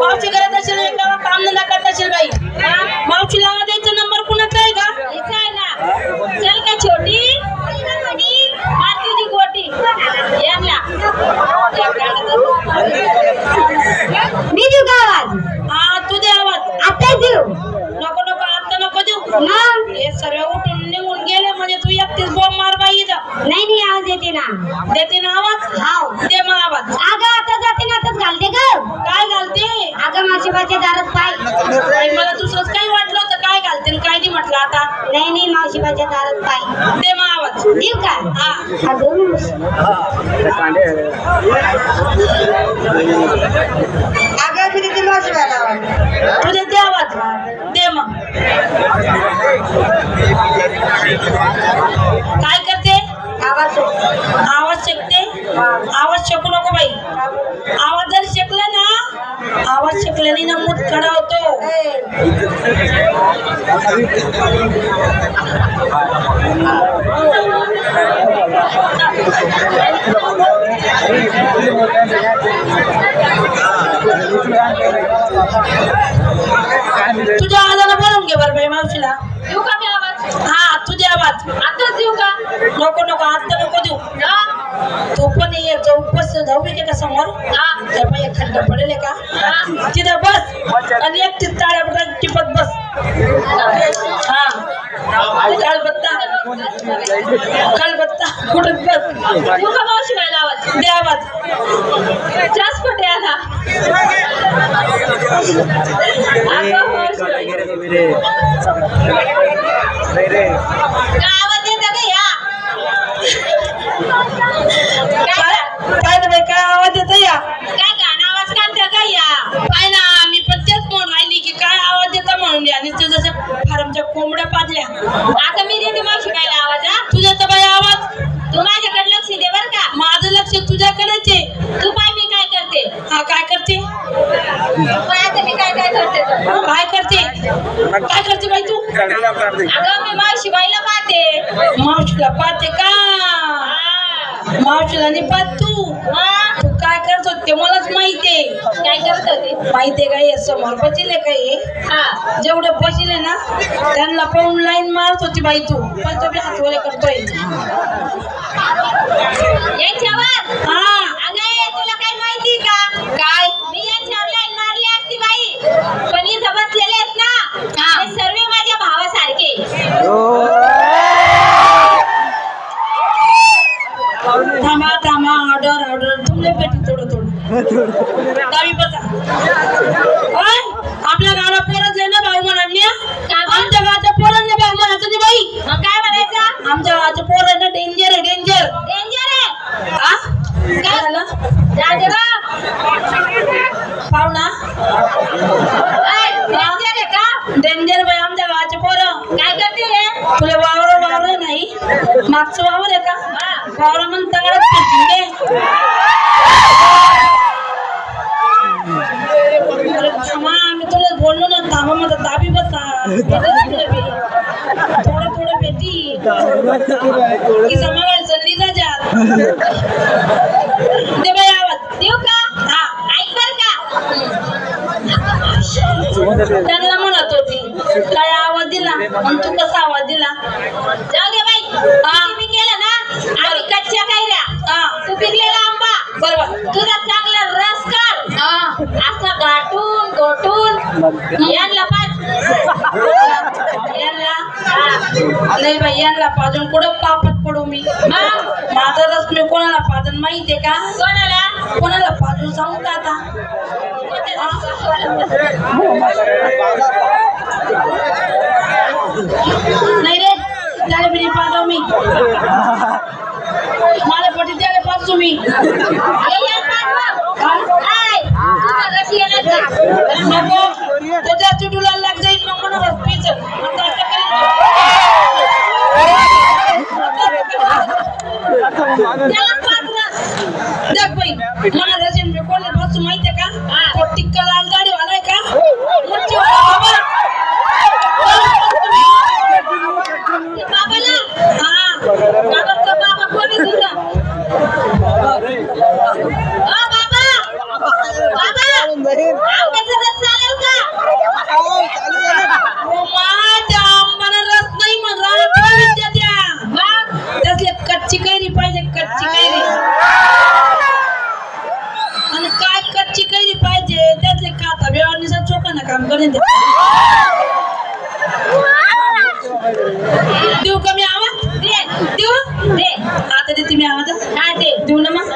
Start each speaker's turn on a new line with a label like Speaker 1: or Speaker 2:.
Speaker 1: मावशी करत असेल काम धंदा करत असेल बाई. मावशीला आवाज द्यायचा नंबर कुणाचा आहे का?
Speaker 2: चल छोटी? मातीची गोटी. यांना मी देऊ का आवाज?
Speaker 1: हा तू दे आवाज.
Speaker 2: आता देऊ?
Speaker 1: नको नको आता नको देऊ. हे सर्व उठून निघून गेले म्हणजे तू एकटीच बॉम्ब मार बाई इथं.
Speaker 2: नाही नाही आवाज येते ना.
Speaker 1: देते ना आवाज?
Speaker 2: हाव.
Speaker 1: दे काय घालते?
Speaker 2: अगं मावशीबाच्या दारात पाय.
Speaker 1: बाई, मला दुसरंच काही वाटलं होतं काय घालते आणि काय नाही म्हटलं आता.
Speaker 2: नाही नाही मावशीबाच्या दारात पाय.
Speaker 1: दे मग आवाज.
Speaker 2: देऊ का?
Speaker 1: हा.
Speaker 2: अगं
Speaker 3: अगं मी तिथे मावशीला आवाज.
Speaker 1: तुझे दे आवाज. दे मग. काय करते?
Speaker 3: आवाज
Speaker 1: आवाज शिकते आवाज शिकू नको बाई. आवाज जर शिकला ना आवाज शिकल्याने ना मूत खडा होतो तुझ्या आवाजाला बोलवून घे बरं बाई मावशीला
Speaker 2: देऊ का मी तू
Speaker 1: हा तुझे आवाज.
Speaker 2: आताच देऊ का?
Speaker 1: नको नको आता नको देऊ.
Speaker 2: हा?
Speaker 1: तू पण ये चौकस जाऊ येते का समोर.
Speaker 2: हा?
Speaker 1: त्या बाई खड्डा पडेल का? तिथं बस. आणि एकटीच टाळ्या टिपत बस. हा. कालबत्ता. कालबत्ता. कुठं बस?
Speaker 2: तू का मावशीबाईला आवाज
Speaker 1: दे आवाज.
Speaker 2: जास्त कुठे आला अगं का आवाज येतं का या.
Speaker 1: काय? काय काय आवाज येतो या?
Speaker 2: काय गाणं आवाज काढता का या?
Speaker 1: काय ना मी पण तेच म्हणून राहिली की काय आवाज येतो म्हणून या. आणि तुझं जसं फार्मच्या कोंबड्या पाडल्या
Speaker 2: आता मी देते मावशी बाईला आवाज हा?
Speaker 1: तुझ्या तर बाई आवाज.
Speaker 2: तू माझ्याकडे लक्ष दे बर का.
Speaker 1: माझं लक्ष तुझ्याकडेच आहे.
Speaker 2: तू पाय मी काय करते?
Speaker 1: हा काय करते?
Speaker 2: काय करते.
Speaker 1: काय करते? काय करते बाई तू?
Speaker 2: अगं मी मावशी बाईला पाहते.
Speaker 1: मावशीला पाहते का. मावशीला नाही पाहत तू. काय करत होते मलाच माहितीये
Speaker 2: काय करत होते
Speaker 1: माहितीये का हे? समोर बसले का हे?
Speaker 2: हा.
Speaker 1: जेवढे बसले ना त्यांना पाहून लाईन मारत होती बाई तू. पण तो बी हातवले करतोय.
Speaker 2: यांच्यावर?
Speaker 1: हा
Speaker 2: अगं ये, तुला काय माहिती का
Speaker 1: काय
Speaker 2: मी यांच्यावर लाईन मारली असती बाई पण इथं बसलेले आहेत ना
Speaker 1: हा.
Speaker 2: हे सर्व माझ्या भावासारखे
Speaker 1: थांबा थांबा ऑर्डर ऑर्डर तुमले पेटी बसा. ओय, आपल्या गावाला पोरच ना भाऊ म्हणाली आमच्या गावाच्या पोरांना भाऊ म्हणायचं नाही बाई.
Speaker 2: मग काय म्हणायचं?
Speaker 1: आमच्या गावाच्या पोरांना डेंजर आहे डेंजर
Speaker 2: डेंजर आहे.
Speaker 1: हा काय झालं? पाहुणा
Speaker 2: डेंजर आहे का?
Speaker 1: डेंजर बाई आमच्या गावाचे पोरं.
Speaker 2: काय करते
Speaker 1: तुला वावर वावर नाही. मागचं वावर आहे का? वावर मग तगडच थांबा मी तुला बोललो ना थांबा माझा ताबी बसा. थोडं थोडं भेटी. की चालली जा जात दे बाई आवाज.
Speaker 2: देऊ का?
Speaker 1: हा
Speaker 2: ऐक बर का.
Speaker 1: त्यांना म्हणत होती काय आवाज दिला? आणि तू कसा आवाज दिला?
Speaker 2: जाऊ दे बाई.
Speaker 1: हा.
Speaker 2: यांना पाच
Speaker 1: यांना नाही बाई यांना पाजून कुठं पापत पडू मी
Speaker 2: मग
Speaker 1: माझा रस मी कोणाला पाजन माहितीये का
Speaker 2: कोणाला
Speaker 1: कोणाला पाजून सांगू का आता नाही रे त्याला बिरी पाजव मी मला पटी त्याला पाजतो मी
Speaker 2: ये या पाच मग. आय, तुझा रस येणार का?
Speaker 1: नको तो त्या चुटूला लाग जाईल मग म्हणून रस पिचल आता काम करेन ते. देऊ कमी आवाज?
Speaker 2: दे
Speaker 1: देऊ.
Speaker 2: दे
Speaker 1: आता देते मी आवाज
Speaker 2: दे.
Speaker 1: देऊ ना मग?